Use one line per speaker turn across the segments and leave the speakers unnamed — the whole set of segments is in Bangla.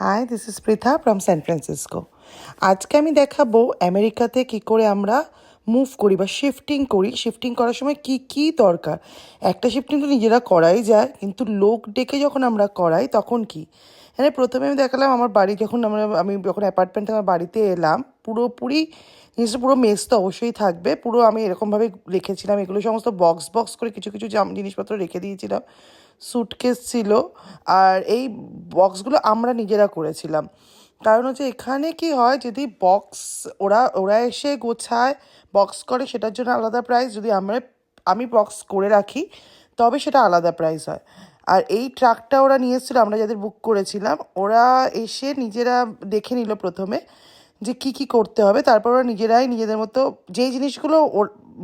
Hi this is Pritha from San Francisco আজকে আমি দেখাবো আমেরিকাতে কি করে আমরা মুভ করি বা শিফটিং করি। শিফটিং করার সময় কি কি দরকার? একটা শিফটিং তো নিজেরা করাই যায়, কিন্তু লোক ডেকে যখন আমরা করাই, তখন কি? মানে প্রথমে আমি দেখালাম আমার বাড়ি যখন আমরা, আমি যখন অ্যাপার্টমেন্ট আমার বাড়িতে এলাম, পুরোপুরি জিনিসটা পুরো মেস তো অবশ্যই থাকবে। পুরো আমি এরকমভাবে রেখেছিলাম, এগুলো সমস্ত বক্স বক্স করে কিছু কিছু জিনিসপত্র রেখে দিয়েছিলাম। সুটকেস ছিল আর এই বক্সগুলো আমরা নিজেরা করেছিলাম। কারণ হচ্ছে এখানে কি হয়, যদি বক্স ওরা ওরা এসে গোছায় বক্স করে, সেটার জন্য আলাদা প্রাইস যদি আমরা, আমি বক্স করে রাখি, তবে সেটা আলাদা প্রাইস হয়। আর এই ট্রাকটা ওরা নিয়ে এসেছিল, আমরা যাদের বুক করেছিলাম, ওরা এসে নিজেরা দেখে নিল প্রথমে যে কি কি করতে হবে। তারপর ওরা নিজেরাই নিজেদের মতো, যেই জিনিসগুলো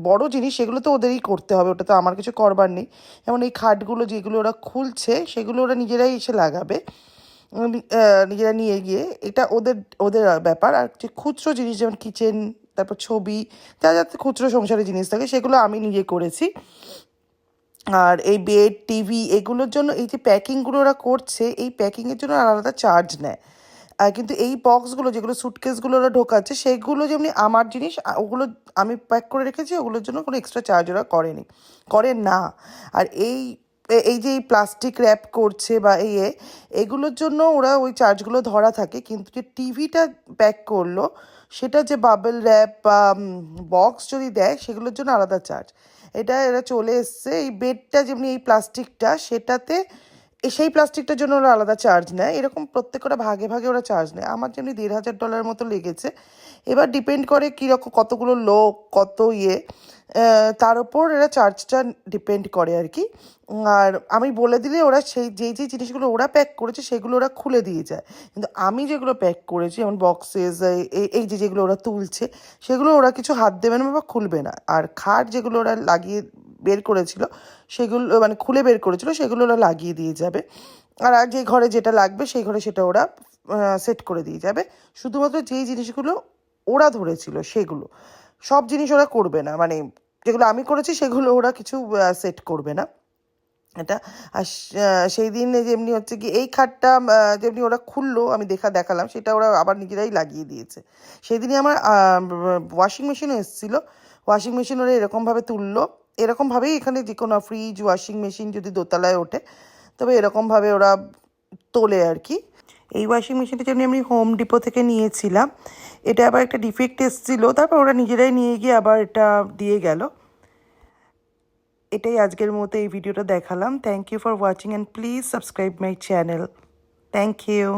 বড় জিনিস, সেগুলো তো ওদেরই করতে হবে, ওটা তো আমার কিছু করবার নেই। যেমন এই খাটগুলো যেগুলো ওরা খুলছে, সেগুলো ওরা নিজেরাই এসে লাগাবে। নিজেরা নিয়ে গিয়ে এটা ওদের ওদের ব্যাপার। আর যে খুচরো জিনিস, যেমন কিচেন, তারপর ছবি, যা যাতে খুচরো সংসারের জিনিস থাকে, সেগুলো আমি নিজে করেছি। আর এই বেড, টিভি, এগুলোর জন্য এই যে প্যাকিংগুলো ওরা করছে, এই প্যাকিংয়ের জন্য আলাদা চার্জ নেয়। কিন্তু এই বক্সগুলো যেগুলো সুটকেসগুলো ওরা ঢোকাচ্ছে, সেগুলো যেমনি আমার জিনিস ওগুলো আমি প্যাক করে রেখেছি, ওগুলোর জন্য কোনো এক্সট্রা চার্জ ওরা করেনি, করে না। আর এই এই যে এই প্লাস্টিক র্যাপ করছে বা এই এগুলোর জন্য ওরা ওই চার্জগুলো ধরা থাকে, কিন্তু যে টিভিটা প্যাক করল, সেটা যে বাবেল র্যাপ বা বক্স যদি দেয়, সেগুলোর জন্য আলাদা চার্জ এটা এরা চলে এসছে, এই বেডটা যেমনি এই প্লাস্টিকটা সেটাতে সেই প্লাস্টিকটার জন্য ওরা আলাদা চার্জ নেয়। এরকম প্রত্যেকটা ভাগে ভাগে ওরা চার্জ নেয়। আমার যেমনি দেড় হাজার ডলার মতো লেগেছে। এবার ডিপেন্ড করে কীরকম কতগুলো লোক, কত ইয়ে তার উপর এরা চার্জটা ডিপেন্ড করে আর কি। আর আমি বলে দিলে ওরা সেই, যেই যেই জিনিসগুলো ওরা প্যাক করেছে, সেগুলো ওরা খুলে দিয়ে যায়। কিন্তু আমি যেগুলো প্যাক করেছি, যেমন বক্সেস এই যে যেগুলো ওরা তুলছে, সেগুলো ওরা কিছু হাত দেবে না বা খুলবে না। আর খাট যেগুলো ওরা লাগিয়ে বের করেছিল, সেগুলো মানে খুলে বের করেছিল, সেগুলো ওরা লাগিয়ে দিয়ে যাবে। আর যে ঘরে যেটা লাগবে, সেই ঘরে সেটা ওরা সেট করে দিয়ে যাবে। শুধুমাত্র যেই জিনিসগুলো ওরা ধরেছিল, সেগুলো। সব জিনিস ওরা করবে না মানে যেগুলো আমি করেছি, সেগুলো ওরা কিছু সেট করবে না। এটা, আর সেই দিন যেমনি হচ্ছে কি, এই খাটটা যেমনি ওরা খুললো, আমি দেখা, দেখালাম, সেটা ওরা আবার নিজেরাই লাগিয়ে দিয়েছে। সেই দিনই আমার ওয়াশিং মেশিনও এসেছিল। ওয়াশিং মেশিন ওরা এরকমভাবে তুললো। এরকমভাবেই এখানে যে কোনো ফ্রিজ ওয়াশিং মেশিন যদি দোতলায় ওঠে, তবে এরকমভাবে ওরা তোলে আর কি। এই ওয়াশিং মেশিনটা যেমনি আমি হোম ডিপো থেকে নিয়েছিলাম, এটা আবার একটা ডিফেক্ট এসেছিল, তারপর ওরা নিজেরাই নিয়ে গিয়ে আবার এটা দিয়ে গেল। এটাই আজকের মতো এই ভিডিওটা দেখালাম। Thank you for watching and please subscribe my channel thank you